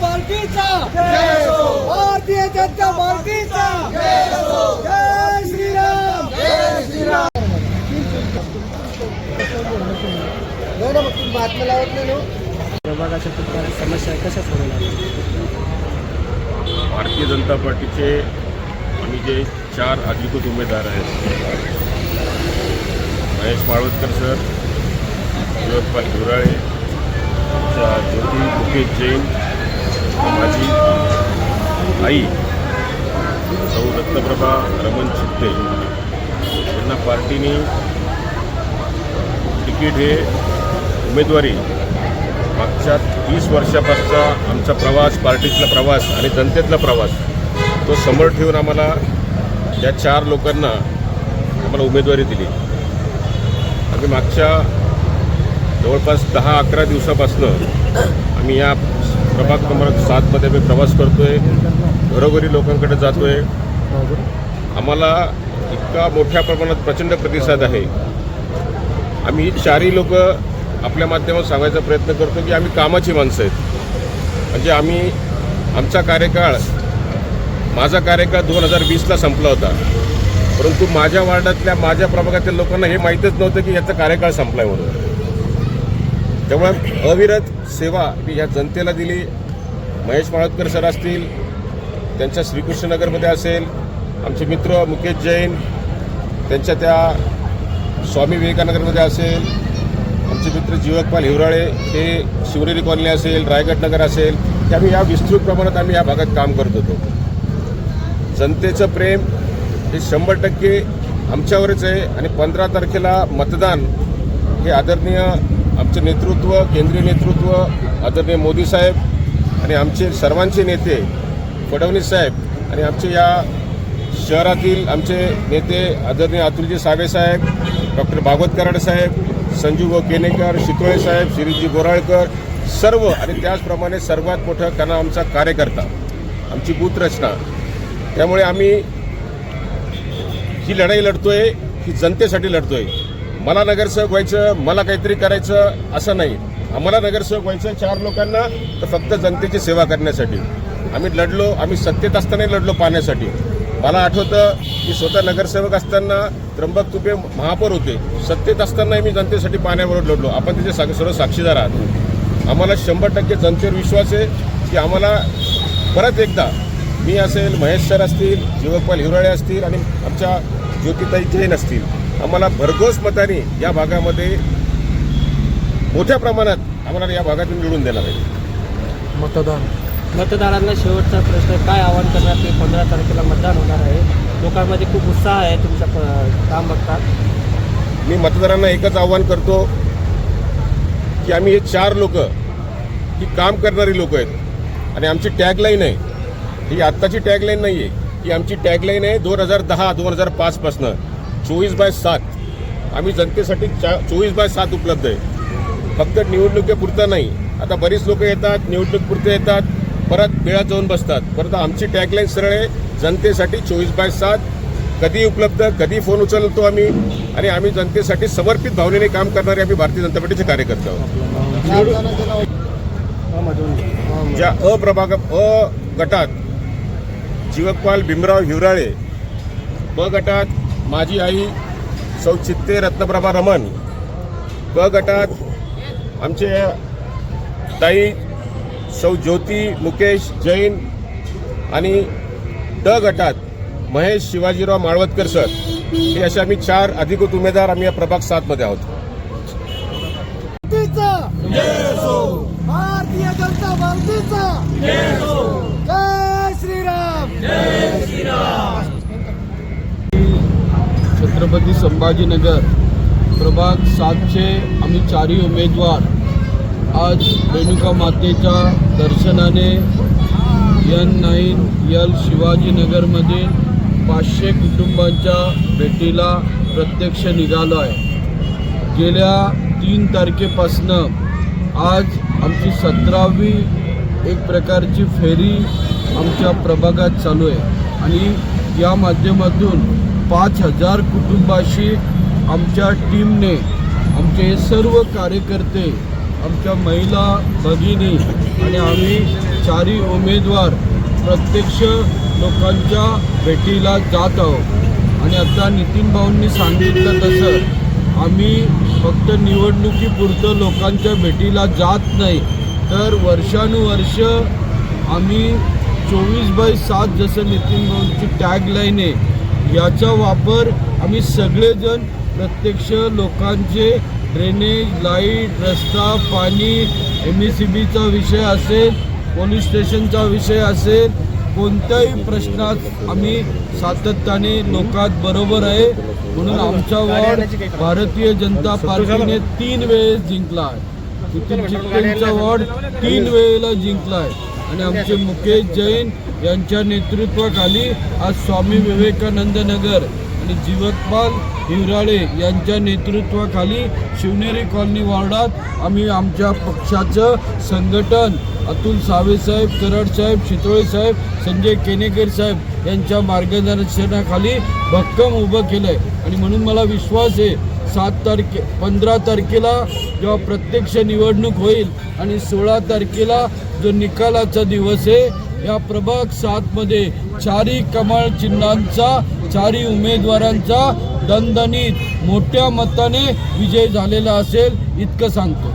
पार्टीचा भारतीय जनता पार्टीचा जय श्रीराम जय श्रीराम. बातम्या लावत नाही प्रभागाच्या कुठल्या समस्या कशा सोडवल्या भारतीय जनता पार्टीचे आम्ही जे चार अधिकृत उमेदवार आहेत महेश माळवतकर सर युवकपाल गुराळे आमच्या ज्योती मुकेश जैन माझी आई सौ रत्नप्रभा रमण चित्ते यांना पार्टीने तिकीट हे उमेदवारी मागच्या तीस वर्षापासचा आमचा प्रवास पार्टीतला प्रवास आणि जनतेतला प्रवास तो समोर ठेवून आम्हाला या चार लोकांना आम्हाला उमेदवारी दिली. आम्ही मागच्या जवळपास दहा अकरा दिवसापासनं आम्ही या प्रभाग क्रमांक सातमध्ये मी प्रवास करतो आहे घरोघरी लोकांकडे जातो आहे आम्हाला इतका मोठ्या प्रमाणात प्रचंड प्रतिसाद आहे. आम्ही ही चारही लोक आपल्या माध्यमात सांगायचा प्रयत्न करतो की आम्ही कामाची माणसं आहेत. म्हणजे आम्ही आमचा कार्यकाळ माझा कार्यकाळ दोन हजार वीसला संपला होता. परंतु माझ्या वार्डातल्या माझ्या प्रभागातील लोकांना हे माहीतच नव्हतं की याचा कार्यकाळ संपलाय म्हणून. त्यामुळे अविरत सेवा मी ह्या जनतेला दिली. महेश माळतकर सर असतील त्यांच्या श्रीकृष्णनगरमध्ये असेल आमचे मित्र मुकेश जैन त्यांच्या त्या स्वामी विवेकानगरमध्ये असेल आमचे मित्र जीवकपाल हिवराळे हे शिवनेरी कॉलनी असेल रायगडनगर असेल हे आम्ही या विस्तृत प्रमाणात आम्ही या भागात काम करत होतो. जनतेचं प्रेम हे शंभर टक्के आमच्यावरच आहे आणि पंधरा तारखेला मतदान हे आदरणीय आमचं नेतृत्व केंद्रीय नेतृत्व आदरणीय मोदी साहेब आणि आमचे सर्वांचे नेते फडणवीस साहेब आणि आमचे या शहरातील आमचे नेते आदरणीय अतुलजी सावे साहेब डॉक्टर भागवत कराड साहेब संजू व केनेकर शितोळे साहेब शिरीजी बोराळकर सर्व आणि त्याचप्रमाणे सर्वात मोठं कणा आमचा कार्यकर्ता आमची बूथ रचना त्यामुळे आम्ही ही लढाई लढतोय ही जनतेसाठी लढतोय. मला नगरसेवक व्हायचं मला काहीतरी करायचं असं नाही. आम्हाला नगरसेवक व्हायचं चार लोकांना तर फक्त जनतेची सेवा करण्यासाठी. आम्ही लढलो आम्ही सत्तेत असतानाही लढलो पाण्यासाठी मला आठवतं की स्वतः नगरसेवक असताना त्र्यंबक तुपे महापौर होते. सत्तेत असतानाही मी जनतेसाठी पाण्याबरोबर लढलो. आपण त्याचे सा- सर्व साक्षीदार आहात. आम्हाला शंभर टक्के जनतेवर विश्वास आहे की आम्हाला परत एकदा मी असेल महेश सर असतील जीवकपाल हिवराळे असतील आणि आमच्या ज्योतिताई जैन असतील आम्हाला भरघोस मताने या भागामध्ये मोठ्या प्रमाणात आम्हाला या भागातून निवडून देणार आहे मतदान. मतदारांना शेवटचा प्रश्न काय आवाहन करणार की पंधरा तारखेला मतदान होणार आहे. लोकांमध्ये खूप उत्साह आहे तुमच्या प- काम बघतात मी मतदारांना एकच आव्हान करतो की आम्ही हे चार लोक ही काम करणारी लोक आहेत. आणि आमची टॅगलाईन आहे. ही आत्ताची टॅगलाईन नाही आहे ही आमची टॅगलाईन आहे दोन हजार दहा दोन हजार पाचपासनं चोवीस बाय सात. आम्ही जनतेसाठी चा चोवीस बाय सात उपलब्ध आहे. फक्त निवडणुकीपुरतं नाही. आता बरीच लोक येतात निवडणुकीपुरते येतात परत वेळात जाऊन बसतात. परत आमची टॅगलाईन सरळ आहे जनतेसाठी चोवीस बाय सात. कधी उपलब्ध कधी फोन उचलतो आम्ही. आणि आम्ही जनतेसाठी समर्पित भावनेने काम करणारे आम्ही भारतीय जनता पार्टीचे कार्यकर्ते आहोत. ज्या अप्रभाग अ गटात जीवकपाल भीमराव हिवराळे ब गटात माझी आई सौ चित्ते रत्नप्रभा रमण. क गटात आमचे ताई सौ ज्योती मुकेश जैन आणि ड गटात महेश शिवाजीराव माळवतकर सर. हे असे आम्ही चार अधिकृत उमेदवार आम्ही या प्रभाग सातमध्ये आहोत. भारतीय जनता पार्टीचा. जय श्रीराम. छत्रपती संभाजीनगर. प्रभाग सातशे आम्ही चारही उमेदवार आज रेणुका मातेच्या दर्शनाने एन नाईन यल शिवाजीनगरमधील पाचशे कुटुंबांच्या भेटीला प्रत्यक्ष निघालो आहे. गेल्या तीन तारखेपासनं आज आमची सतरावी एक प्रकारची फेरी आमच्या प्रभागात चालू आहे. आणि या माध्यमातून पाच हजार कुटुंबाशी आमच्या टीमने आमचे सर्व कार्यकर्ते आमच्या महिला भगिनी आणि आम्ही चारी उमेदवार प्रत्यक्ष लोकांच्या भेटीला जात आहोत. आणि आता नितीन भाऊंनी सांगितलं तसं आम्ही फक्त निवडणुकीपुरतं लोकांच्या भेटीला जात नाही. तर वर्षानुवर्ष आम्ही चोवीस बाय सात जसं नितीन भाऊंची टॅगलाईन आहे याचा वापर आम्ही सगळेजण प्रत्यक्ष लोकांचे ड्रेनेज लाइट रस्ता पाणी एम ई सी बीचा विषय असेल पोलीस स्टेशनचा विषय असेल कोणत्याही प्रश्नात आम्ही सातत्याने लोकात बरोबर आहे. म्हणून आमचा वॉर्ड भारतीय जनता पार्टीने तीन वेळेस जिंकला आहे नितीन वॉर्ड तीन वेळेला जिंकला आहे आणि आमचे मुकेश जैन यांच्या नेतृत्वाखाली आज स्वामी विवेकानंद नगर आणि जीवकपाल हिवराळे यांच्या नेतृत्वाखाली शिवनेरी कॉलनी वॉर्डात आम्ही आमच्या पक्षाचं संघटन अतुल सावेसाहेब कराडसाहेब शितोळे साहेब संजय केनेकर साहेब यांच्या मार्गदर्शनाखाली भक्कम उभं केलं आहे आणि म्हणून मला विश्वास आहे सात तारखे पंधरा तारखेला जेव्हा प्रत्यक्ष निवडणूक होईल आणि सोळा तारखेला जो निकालाचा दिवस आहे या प्रभाग सातमध्ये चारी कमाल चिन्हांचा चारी उमेदवारांचा दणदणीत मोठ्या मताने विजय झालेला असेल इतकं सांगतो.